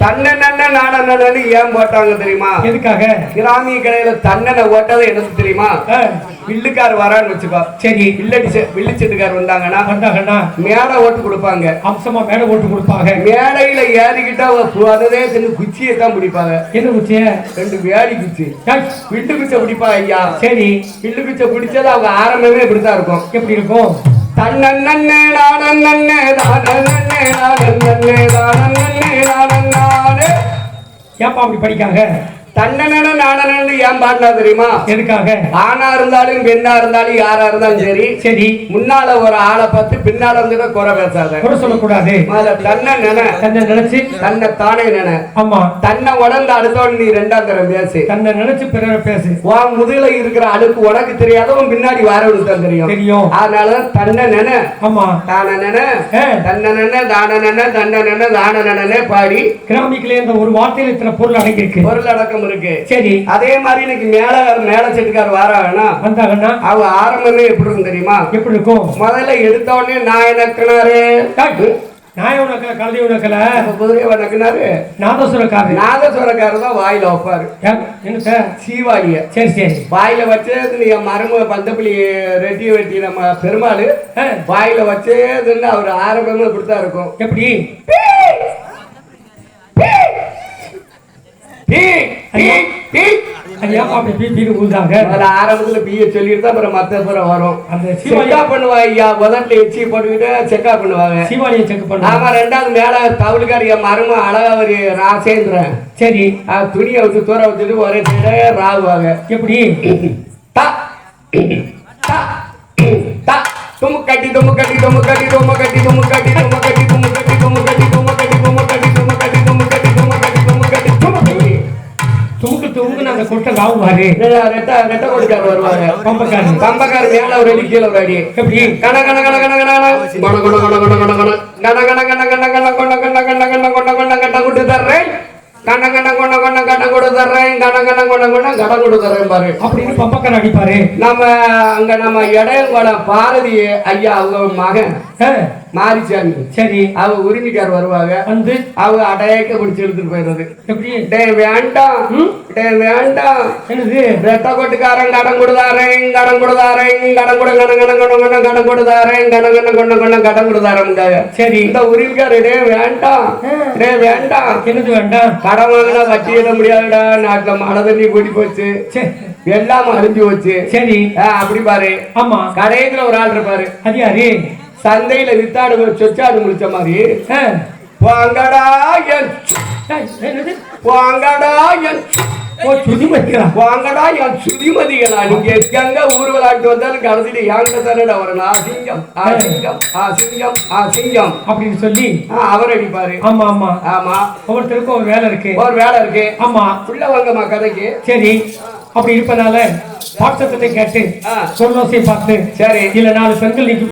தன்னென்ன நானன்னு ஏன் போட்டாங்க தெரியுமா? எதுக்காக? கிராமிய கடையில தன்னெண்ண ஓட்டது எனக்கு தெரியுமா? வில்லுக்கார் வரான்னு வச்சுக்கோ. சரி. வில்லடி வில்லு செட்டுக்கார் வந்தாங்கன்னா வந்தாங்கன்னா மேடை ஓட்டு கொடுப்பாங்க. அம்சமா மேல ஓட்டு கொடுப்பாங்க. மேடையில ஏறிக்கிட்டா அதே ரெண்டு குச்சியை தான் பிடிப்பாங்க. என்ன குச்சிய? ரெண்டு வேடி குச்சி. வில்லு குச்சை பிடிப்பாங்க ஐயா? சரி. வில்லு குச்சை பிடிச்சது அவங்க ஆரம்பமே இப்படித்தான் இருக்கும். எப்படி இருக்கும்? நானன்னே தானன்னே நானன்னே தானன்னே நானன்னானே ஏப்பா அப்படி படிக்காங்க? தன்னன நானன்னு ஏன் பாடலா தெரியுமா? எதுக்காக? ஆணா இருந்தாலும் பெண்ணா இருந்தாலும் யாரா இருந்தாலும் சரி. சரி. முன்னால ஒரு ஆளை பார்த்து பின்னால இருந்துட்டு குறை பேசாத. குறை சொல்லக்கூடாது. தன்னை நினை. தன்னை நினைச்சு. தன்னை தானே நினை. ஆமா. தன்னை உடந்து அடுத்தவன் நீ ரெண்டாம் தரம் பேசு. தன்னை நினைச்சு பிறரை பேசு. உன் முதுகுல இருக்கிற அழுக்கு உனக்கு தெரியாத உன் பின்னாடி வரவனுக்கு தான் தெரியும். தெரியும். அதனால தன்னை நினை. ஆமா. தான நினை. தன்னை நினை தான நினை தன்னை நினை தான நினைனே பாடி. கிராமிக்கிலே இந்த ஒரு வார்த்தையில இத்தனை பொருள் அடங்கியிருக்கு. பொருள் அடக்கம் இருக்கு. சரி. அதே மாதிரி இன்னைக்கு மேல மேல செட்டுக்கார் வாராங்கன்னா வந்தாங்கன்னா அவ ஆரம்பமே எப்படி இருக்கும் தெரியுமா? எப்படி இருக்கும்? முதல்ல எடுத்த உடனே நான் எனக்குனாரு நாய உனக்கல கழுதை உனக்கல குதிரை வணக்குனாரு நாதசுரக்காரர் நாதஸ்வரக்காரர். தான் வாயில வைப்பாரு. என்னத்த சீவாளிய சரி சரி. வாயில வச்சு என் மரும பந்தப்பள்ளி ரெட்டி வெட்டி நம்ம பெருமாள். வாயில வச்சேதுன்னு அவர் ஆரம்பமே இப்படித்தான் இருக்கும். எப்படி? அப்படி பீ பீனு ஊதுறாங்க முதல்ல ஆரம்பத்துல பிஏ சொல்லிட்டு தான் அப்புறம் மத்த அப்புறம் வரும். அந்த சீவாளி செக்கா பண்ணுவாங்க ஐயா முதல்ல எச்சி போட்டுக்கிட்டு செக்கா பண்ணுவாங்க. சீவாளியை செக் பண்ணுவாங்க. ஆமா ரெண்டாவது மேல தவுளுக்காரி என் மரும அழகா ஒரு ராசேந்திரன். சரி. துணியை வச்சு தூர வச்சுட்டு ஒரே சைடே ராகுவாங்க. எப்படி? தா தா தா தும்மு கட்டி தும்மு கட்டி தும்மு கட்டி தும்மு கட்டி தும்மு கட்டி தும்மு கட்டி தும்மு அந்த கொட்டை ராவுவாரு ரெட்ட ரெட்ட கொடுக்காரு வருவாங்க பம்பக்காரன் கம்பக்கார மேல ஒரு அடி கீழே ஒரு அடி எப்படி கண கண கண கண கண கண கொண கொண கொண கொண கொண கொண கண கண கண கண கண கொண கொண கண கண கொண கொண கட்ட கொண்டு தர்றேன் கண கண கொண கொண கட்ட கொடு தர்றேன் கண கண கொண கொண கட கொடு தர்றேன் பாரு அப்படின்னு அடிப்பாரு நம்ம அங்க நம்ம இடையங்கோட பாரதி ஐயா அவங்க மகன் ஆ, மாரிசாமி சரி. அவ உரிமைக்கார் வருவாங்க. வந்து? அவங்க அடையக்க பிடிச்சி எடுத்துட்டு போயிடுறது. எப்படி? டே வேண்டாம். டே வேண்டாம். என்னது? ரெட்ட கொட்டுக்காரன் கடன் கொடுதாரேன் கடன் கொடுதாரேன் கடன் கொடு கடன் கடன் கொண்டு கொண்டு கடன் கொடுதாரேன் கடன் கடன் கொண்டு கொண்டு கடன் கொடுதாரம்காக சரி. இந்த உரிமைக்காரு டே வேண்டாம். டே வேண்டாம். என்னது வேண்டாம்? கடன் வாங்கினா வட்டி இட முடியாதுடா நாட்டுல மழை தண்ணி கூடி போச்சு. எல்லாம் அழிஞ்சு போச்சு. சரி. அப்படி பாரு. ஆமா. கடைக்குள்ள ஒரு ஆள் இருப்பாரு. அது யாரு? சந்தையில வித்தாடு சொச்சாடு முடிச்ச மாதிரி. வாங்கடா என் வாங்கடா என் வாங்கடா என் சுதிமதிகளா? நீங்க எங்க ஊர் விளையாட்டு வந்தாலும் கடைசியில யாங்கிட்ட தானடா வரணும் அசிங்கம் அசிங்கம் அசிங்கம் அசிங்கம். அப்படின்னு சொல்லி. அவர் அடிப்பாரு. ஆமா ஆமா. ஆமா. ஒவ்வொருத்தருக்கும் ஒரு வேலை இருக்கு. ஒரு வேலை இருக்கு. ஆமா. உள்ள வாங்கம்மா கதைக்கு. சரி. அப்படி இருப்பதால பாட்சத்தை கேட்டு. சொல்லோசை பார்த்து சரி. இல்ல நாலு பெண்கள் நீக்கி